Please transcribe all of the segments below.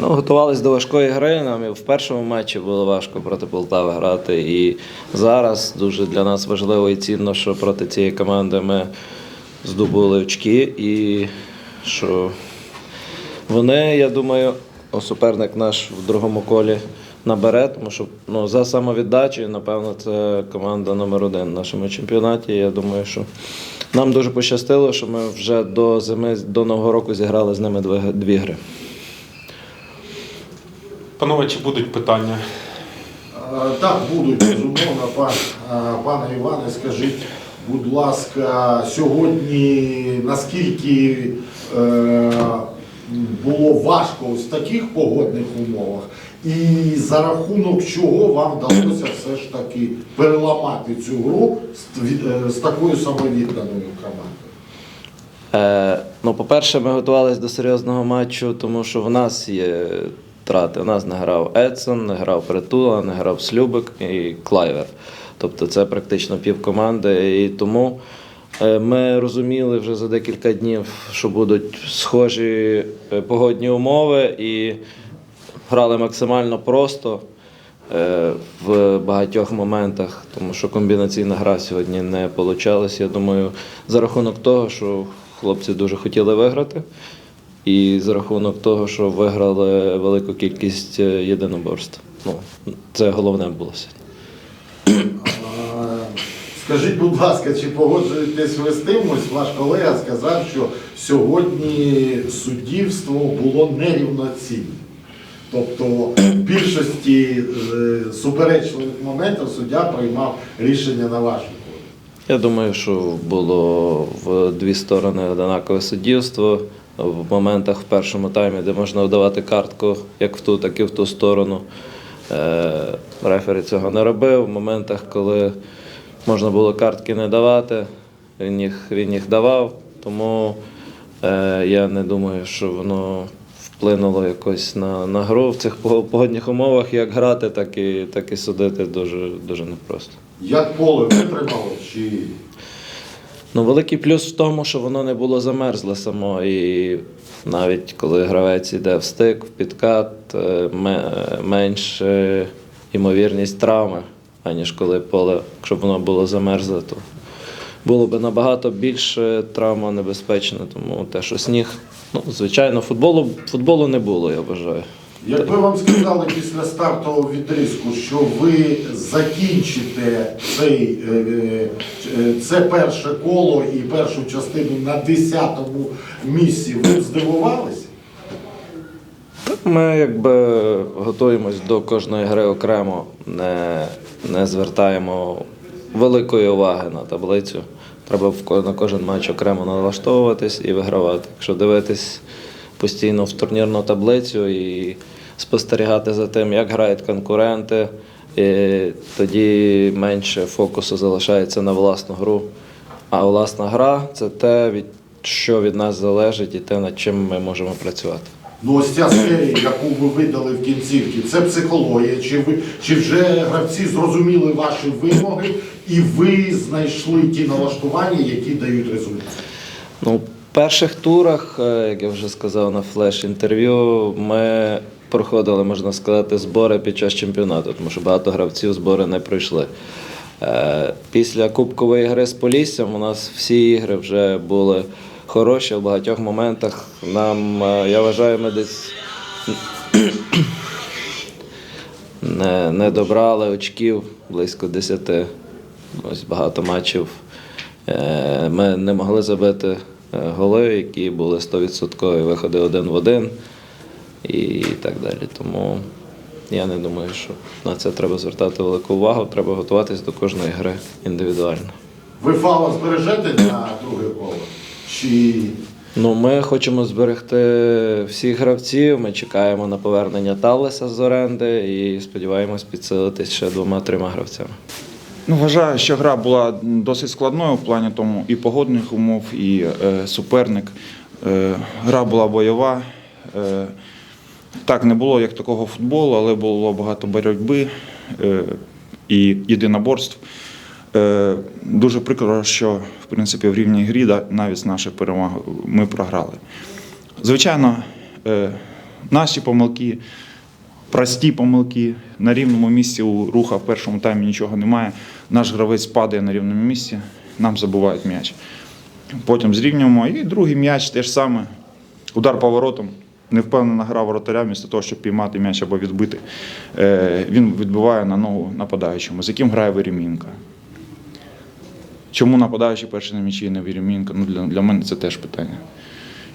Ну, готувалися до важкої гри. Нам і в першому матчі було важко проти Полтави грати. І зараз дуже для нас важливо і цінно, що проти цієї команди ми здобули очки і що вони, я думаю, суперник наш в другому колі набере, тому що ну, за самовіддачею, напевно, це команда номер один в нашому чемпіонаті. Я думаю, що нам дуже пощастило, що ми вже до зими, до Нового року зіграли з ними дві гри. Панове, чи будуть питання? Так, будуть, безумовно, пан, пане Іване, скажіть, будь ласка, сьогодні наскільки е, було важко в таких погодних умовах, і за рахунок чого вам вдалося все ж таки переламати цю гру з, е, з такою самовідданою командою? Е, ну, по-перше, ми готувалися до серйозного матчу, тому що в нас є втрати. У нас не грав Едсон, не грав Притула, не грав Слюбик і Клайвер. Тобто це практично пів команди. І тому е, ми розуміли вже за декілька днів, що будуть схожі е, погодні умови, і грали максимально просто е, в багатьох моментах, тому що комбінаційна гра сьогодні не вийшла. Я думаю, за рахунок того, що хлопці дуже хотіли виграти, і за рахунок того, що виграли велику кількість е, єдиноборств. Ну, це головне було сьогодні. Скажіть, будь ласка, чи погоджуєтесь ви з тим? Ось ваш колега сказав, що сьогодні суддівство було нерівноцінне. Тобто в більшості е, суперечливих моментів суддя приймав рішення на вашу користь. Я думаю, що було в дві сторони однакове суддівство. В моментах в першому таймі, де можна вдавати картку як в ту, так і в ту сторону. Е, Рефері цього не робив. В моментах, коли можна було картки не давати, він їх, він їх давав. Тому е, я не думаю, що воно вплинуло якось на, на гру в цих погодних умовах. Як грати, так і, так і судити дуже, дуже непросто. Як поле витримало, чи Ну, великий плюс в тому, що воно не було замерзле само. І навіть коли гравець йде в стик, в підкат, е, е, ймовірність травми, аніж коли поле, якщо воно було замерзле, то було б набагато більше травма. Тому те, що сніг, ну, звичайно, футболу, футболу не було, я вважаю. Якби вам сказали після стартового відрізку, що ви закінчите цей, е, е, це перше коло і першу частину на 10-му місці, ви б здивувалися? Ми якби готуємось до кожної гри окремо, не, не звертаємо великої уваги на таблицю. Треба на кожен матч окремо налаштовуватись і вигравати. Якщо дивитись постійно в турнірну таблицю і спостерігати за тим, як грають конкуренти, і тоді менше фокусу залишається на власну гру. А власна гра це те, від що від нас залежить, і те, над чим ми можемо працювати. Ну ось ця серія, яку ви видали в кінцівці, це психологія. Чи ви чи вже гравці зрозуміли ваші вимоги і ви знайшли ті налаштування, які дають результат? Ну, в перших турах, е, як я вже сказав на флеш-інтерв'ю, ми проходили, можна сказати, збори під час чемпіонату, тому що багато гравців збори не пройшли. Е, Після Кубкової гри з Поліссям у нас всі ігри вже були хороші в багатьох моментах. Нам, е, я вважаю, ми десь не, не добрали очків близько 10. Ось багато матчів. Е, Ми не могли забити голи, які були 100% виходи один в один і так далі. Тому я не думаю, що на це треба звертати велику увагу. Треба готуватись до кожної гри індивідуально. Ви фаула збережете на друге коло? Чи Ну, ми хочемо зберегти всіх гравців. Ми чекаємо на повернення Талеса з оренди і сподіваємось підсилитись ще двома-трьома гравцями. Ну, вважаю, що гра була досить складною в плані тому і погодних умов, і е, суперник. Е, гра була бойова. Е, так, не було як такого футболу, але було багато боротьби е, і єдиноборств. Е, дуже прикро, що в принципі в рівній грі навіть з нашої перемоги ми програли. Звичайно, е, наші помилки, прості помилки. На рівному місці у руха в першому таймі нічого немає. Наш гравець падає на рівному місці, нам забувають м'яч. Потім зрівнюємо. І другий м'яч теж саме. Удар поворотом. Невпевнена гра воротаря, вмісто того, щоб піймати м'яч або відбити. Е, Він відбиває на ногу нападаючому, з яким грає Веремінка. Чому нападаючий перший на м'ячі і не Веремінка? Ну, для, для мене це теж питання.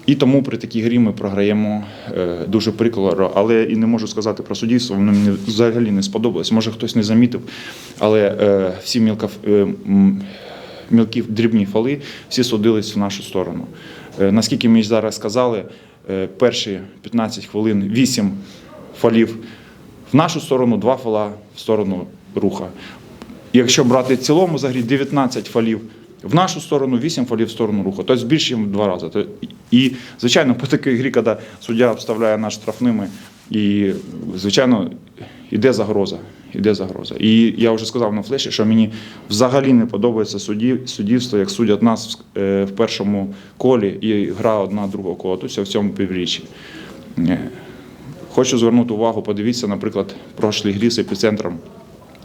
І тому при такій грі ми програємо е, дуже прикладно, але і не можу сказати про суддівство, воно мені взагалі не сподобалось. Може хтось не замітив, але е, всі мілка, е, мілкі дрібні фали всі судились в нашу сторону. Наскільки мені зараз сказали, перші 15 хвилин 8 фалів в нашу сторону, 2 фала в сторону руха. Якщо брати в цілому за грі 19 фалів в нашу сторону, 8 фалів в сторону руху. Тобто більше, в два рази. І, звичайно, по такій грі, коли суддя обставляє нас штрафними, і, звичайно, йде загроза. Іде загроза. І я вже сказав на флеші, що мені взагалі не подобається судді, суддівство, як судять нас е, в першому колі і гра одна другого кола. Тут в цьому півріччі. Е, Хочу звернути увагу, подивіться, наприклад, прошлій грі з епіцентром,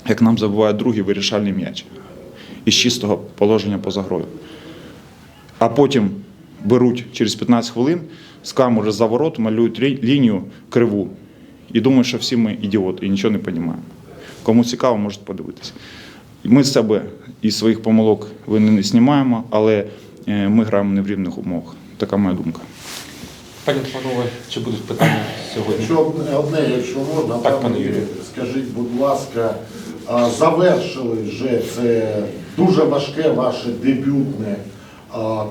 як нам забуває другий вирішальний м'яч із чистого положення поза грою. А потім беруть через 15 хвилин, з камери за ворот малюють лінію криву. І думають, що всі ми ідіоти і нічого не розуміємо. Кому цікаво, можете подивитися. Ми з себе із своїх помилок вини не знімаємо, але е, ми граємо не в рівних умовах. Така моя думка. Пані панове, чи будуть питання сьогодні? Якщо одне, якщо можна, Так, пане Юрію, скажіть, будь ласка, завершили вже це дуже важке ваше дебютне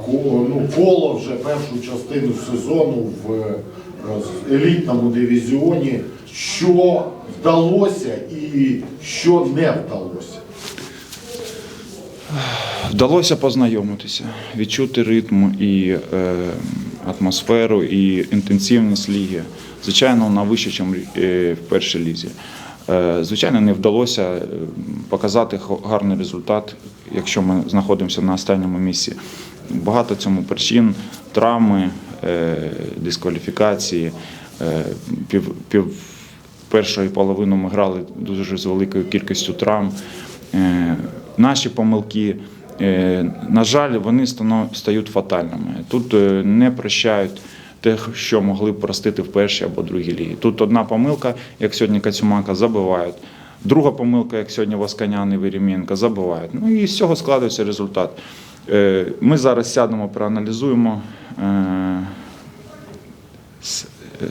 коло, ну, коло вже першу частину сезону в е, елітному дивізіоні. Що вдалося і що не вдалося? Вдалося познайомитися, відчути ритм і е, атмосферу, і інтенсивність ліги. Звичайно, вона вища, ніж в першій лізі. Е, звичайно, не вдалося е, показати гарний результат, якщо ми знаходимося на останньому місці. Багато цьому причин травми, е, дискваліфікації. Е, пів, пів першої половини ми грали дуже з великою кількістю травм. Е, Наші помилки, е, на жаль, вони стають фатальними. Тут е, не прощають те, що могли б простити в першій або другій лігі. Тут одна помилка, як сьогодні Кацюмака, забивають. Друга помилка, як сьогодні Восканян і Веремєнка, забивають. Ну і з цього складається результат. Ми зараз сядемо, проаналізуємо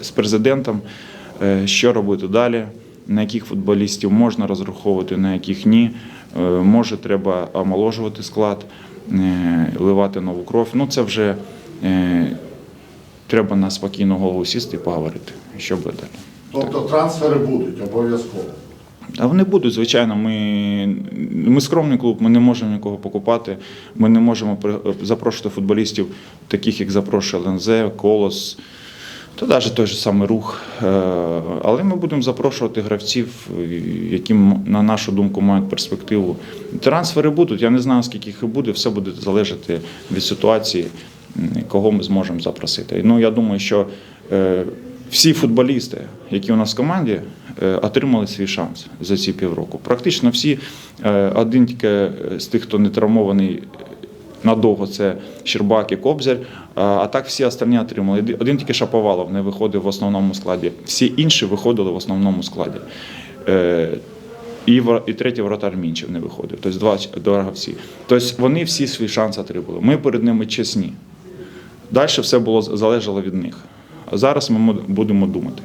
з, президентом, що робити далі, на яких футболістів можна розраховувати, на яких ні. Е, Може, треба омоложувати склад, е, ливати нову кров. Ну, це вже е, треба на спокійну голову сісти і поговорити, що буде далі. Тобто трансфери будуть обов'язково. А вони будуть, звичайно. Ми, ми скромний клуб, ми не можемо нікого покупати. Ми не можемо запрошувати футболістів, таких як запрошує ЛНЗ, Колос, та навіть той же самий рух. Е, Але ми будемо запрошувати гравців, які, на нашу думку, мають перспективу. Трансфери будуть. Я не знаю, скільки їх і буде, все буде залежати від ситуації, кого ми зможемо запросити. Ну, я думаю, що е, всі футболісти, які у нас в команді, е, отримали свій шанс за ці півроку. Практично всі, один тільки з тих, хто не травмований надовго, це Щербак і Кобзар. А так всі остальні отримали. Один- тільки Шаповалов не виходив в основному складі. Всі інші виходили в основному складі. Е, І, і третій воротар Мінчев не виходив. Тобто два гравці. Тобто вони всі свій шанс отримали. Ми перед ними чесні. Далі все було залежало від них. А зараз ми будемо думати.